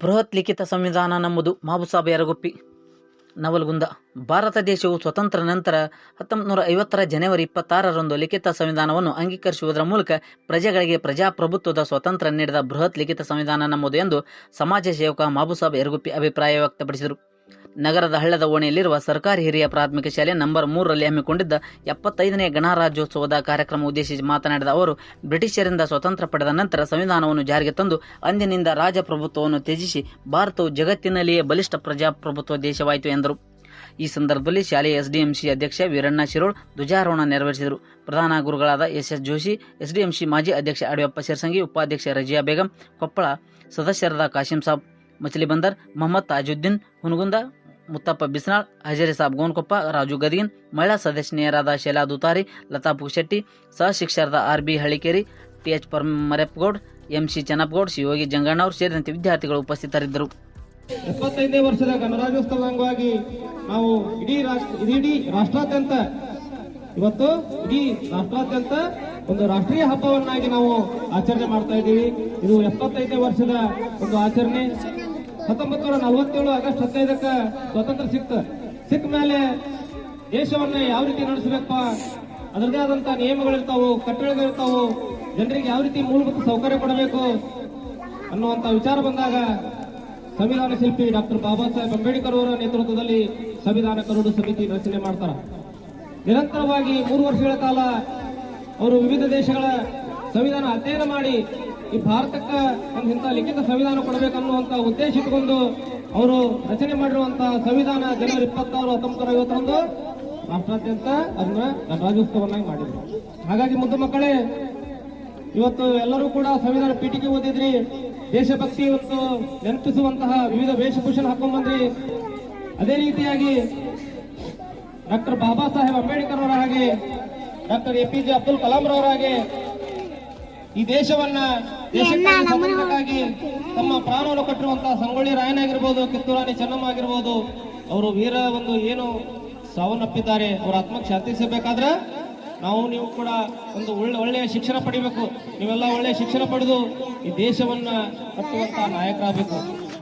ಬೃಹತ್ ಲಿಖಿತ ಸಂವಿಧಾನ ನಮ್ಮದು ಮಾಬುಸಾಬ್ ಯರಗುಪ್ಪಿ ನವಲಗುಂದ. ಭಾರತ ದೇಶವು ಸ್ವತಂತ್ರ ನಂತರ ಹತ್ತೊಂಬತ್ತು ನೂರ ಐವತ್ತರ ಜನವರಿ ಇಪ್ಪತ್ತಾರರಂದು ಲಿಖಿತ ಸಂವಿಧಾನವನ್ನು ಅಂಗೀಕರಿಸುವುದರ ಮೂಲಕ ಪ್ರಜೆಗಳಿಗೆ ಪ್ರಜಾಪ್ರಭುತ್ವದ ಸ್ವಾತಂತ್ರ್ಯ ನೀಡಿದ ಬೃಹತ್ ಲಿಖಿತ ಸಂವಿಧಾನ ನಮ್ಮದು ಎಂದು ಸಮಾಜ ಸೇವಕ ಮಾಬುಸಾಬ್ ಯರಗುಪ್ಪಿ ಅಭಿಪ್ರಾಯ ವ್ಯಕ್ತಪಡಿಸಿದರು. ನಗರದ ಹಳ್ಳದ ಓಣಿಯಲ್ಲಿರುವ ಸರ್ಕಾರಿ ಹಿರಿಯ ಪ್ರಾಥಮಿಕ ಶಾಲೆ ನಂಬರ್ ಮೂರರಲ್ಲಿ ಹಮ್ಮಿಕೊಂಡಿದ್ದ ಎಪ್ಪತ್ತೈದನೇ ಗಣರಾಜ್ಯೋತ್ಸವದ ಕಾರ್ಯಕ್ರಮ ಉದ್ದೇಶಿಸಿ ಮಾತನಾಡಿದ ಅವರು, ಬ್ರಿಟಿಷರಿಂದ ಸ್ವತಂತ್ರ ಪಡೆದ ನಂತರ ಸಂವಿಧಾನವನ್ನು ಜಾರಿಗೆ ತಂದು ಅಂದಿನಿಂದ ರಾಜಪ್ರಭುತ್ವವನ್ನು ತ್ಯಜಿಸಿ ಭಾರತವು ಜಗತ್ತಿನಲ್ಲಿಯೇ ಬಲಿಷ್ಠ ಪ್ರಜಾಪ್ರಭುತ್ವ ದೇಶವಾಯಿತು ಎಂದರು. ಈ ಸಂದರ್ಭದಲ್ಲಿ ಶಾಲೆಯ ಎಸ್ಡಿಎಂಸಿ ಅಧ್ಯಕ್ಷ ವೀರಣ್ಣ ಶಿರೋಳ್ ಧ್ವಜಾರೋಹಣ ನೆರವೇರಿಸಿದರು. ಪ್ರಧಾನ ಗುರುಗಳಾದ ಎಸ್ ಎಸ್ ಜೋಶಿ, ಎಸ್ಡಿಎಂಸಿ ಮಾಜಿ ಅಧ್ಯಕ್ಷ ಅಡಿಯಪ್ಪ ಶಿರ್ಸಂಗಿ, ಉಪಾಧ್ಯಕ್ಷ ರಜಿಯಾ ಬೇಗಂ, ಕೊಪ್ಪಳ ಸದಸ್ಯರಾದ ಕಾಶಿಂ ಸಾಬ್, ಮಚಲಿ ಬಂದರ್, ಮೊಹಮ್ಮದ್ ತಾಜುದ್ದೀನ್, ಹುನಗುಂದ ಮುತ್ತಪ್ಪ ಬಿಸ್ನಾಳ್, ಹಜರಿ ಸಾಬ್ ಗೋನ್ಕೊಪ್ಪ ರಾಜು ಗದಗಿನ್, ಮಹಿಳಾ ಸದಸ್ಯನಿಯರಾದ ಶೈಲಾ ದುತಾರಿ, ಲತಾ ಪುಶೆಟ್ಟಿ ಸಹ ಶಿಕ್ಷಕರಾದ R B Halikeri T H per Marepgoud M C ಚೆನ್ನಪ್ಪಗೌಡ್, Shivayogi Jangannavru ಸೇರಿದಂತೆ ವಿದ್ಯಾರ್ಥಿಗಳು ಉಪಸ್ಥಿತರಿದ್ದರು. ಎಪ್ಪತ್ತೈದನೇ ವರ್ಷದ ಗಣರಾಜ್ಯೋತ್ಸವದ ಅಂಗವಾಗಿ ನಾವು ಇಡೀ ಇಡೀ ರಾಷ್ಟ್ರಾದ್ಯಂತ ಇವತ್ತು ಇಡೀ ರಾಷ್ಟ್ರಾದ್ಯಂತ ಒಂದು ರಾಷ್ಟ್ರೀಯ ಹಬ್ಬವನ್ನಾಗಿ ನಾವು ಆಚರಣೆ ಮಾಡ್ತಾ ಇದ್ದೀವಿ. ಇದು ಎಪ್ಪತ್ತೈದನೇ ವರ್ಷದ ಒಂದು ಆಚರಣೆ. ಹತ್ತೊಂಬತ್ತು ನೂರ ನಲವತ್ತೇಳು ಆಗಸ್ಟ್ ಹದಿನೈದಕ್ಕ ಸ್ವಾತಂತ್ರ್ಯ ಸಿಕ್ತ. ಸಿಕ್ಕ ಮೇಲೆ ದೇಶವನ್ನ ಯಾವ ರೀತಿ ನಡೆಸಬೇಕಪ್ಪ? ಅದರದೇ ಆದಂತ ನಿಯಮಗಳಿರ್ತಾವು ಕಟ್ಟಳೆಗಳಿರ್ತಾವು ಜನರಿಗೆ ಯಾವ ರೀತಿ ಮೂಲಭೂತ ಸೌಕರ್ಯ ಕೊಡಬೇಕು ಅನ್ನುವಂತ ವಿಚಾರ ಬಂದಾಗ ಸಂವಿಧಾನ ಶಿಲ್ಪಿ ಡಾಕ್ಟರ್ ಬಾಬಾ ಸಾಹೇಬ್ ಅಂಬೇಡ್ಕರ್ ಅವರ ನೇತೃತ್ವದಲ್ಲಿ ಸಂವಿಧಾನ ಕರಡು ಸಮಿತಿ ರಚನೆ ಮಾಡ್ತಾರೆ. ನಿರಂತರವಾಗಿ ಮೂರು ವರ್ಷಗಳ ಕಾಲ ಅವರು ವಿವಿಧ ದೇಶಗಳ ಸಂವಿಧಾನ ಅಧ್ಯಯನ ಮಾಡಿ ಈ ಭಾರತಕ್ಕೆ ಒಂದು ಇಂಥ ಲಿಖಿತ ಸಂವಿಧಾನ ಕೊಡಬೇಕನ್ನುವಂತ ಉದ್ದೇಶ ಇಟ್ಟುಕೊಂಡು ಅವರು ರಚನೆ ಮಾಡಿರುವಂತಹ ಸಂವಿಧಾನ ಜನವರಿ ಇಪ್ಪತ್ತಾರು ಹತ್ತೊಂಬತ್ತು ನೂರ ಐವತ್ತರಂದು ರಾಷ್ಟ್ರಾದ್ಯಂತ ಅದನ್ನ ಗಣರಾಜ್ಯೋತ್ಸವನ್ನಾಗಿ ಮಾಡಿದ್ರು. ಹಾಗಾಗಿ ಮುದ್ದು ಮಕ್ಕಳೇ, ಇವತ್ತು ಎಲ್ಲರೂ ಕೂಡ ಸಂವಿಧಾನ ಪೀಠಿಗೆ ಓದಿದ್ರಿ, ದೇಶಭಕ್ತಿ ಇವತ್ತು ನೆನಪಿಸುವಂತಹ ವಿವಿಧ ವೇಷಭೂಷಣ ಹಾಕೊಂಡ್ ಅದೇ ರೀತಿಯಾಗಿ ಡಾಕ್ಟರ್ ಬಾಬಾ ಸಾಹೇಬ್ ಅಂಬೇಡ್ಕರ್ ಅವರ ಹಾಗೆ doctor A P J Abdul Kalam ರವರ ಹಾಗೆ ಈ ದೇಶವನ್ನ ದೇಶಕ್ಕಾಗಿ ತಮ್ಮ ಪ್ರಾಣವನ್ನು ಕೊಟ್ಟಿರುವಂತಹ ಸಂಗೊಳ್ಳಿ ರಾಯನಾಗಿರ್ಬೋದು ಕಿತ್ತೂರು ರಾಣಿ ಚೆನ್ನಮ್ಮ ಆಗಿರ್ಬೋದು ಅವರು ವೀರ ಒಂದು ಏನು ಸಾವನ್ನಪ್ಪಿದ್ದಾರೆ ಅವರ ಆತ್ಮಕ್ಕೆ ಶಾಂತಿ ಸಿಗಬೇಕಾದ್ರೆ ನಾವು ನೀವು ಕೂಡ ಒಂದು ಒಳ್ಳೆ ಒಳ್ಳೆಯ ಶಿಕ್ಷಣ ಪಡಿಬೇಕು. ನೀವೆಲ್ಲ ಒಳ್ಳೆಯ ಶಿಕ್ಷಣ ಪಡೆದು ಈ ದೇಶವನ್ನ ಕಟ್ಟುವಂತಹ ನಾಯಕರಾಗಬೇಕು.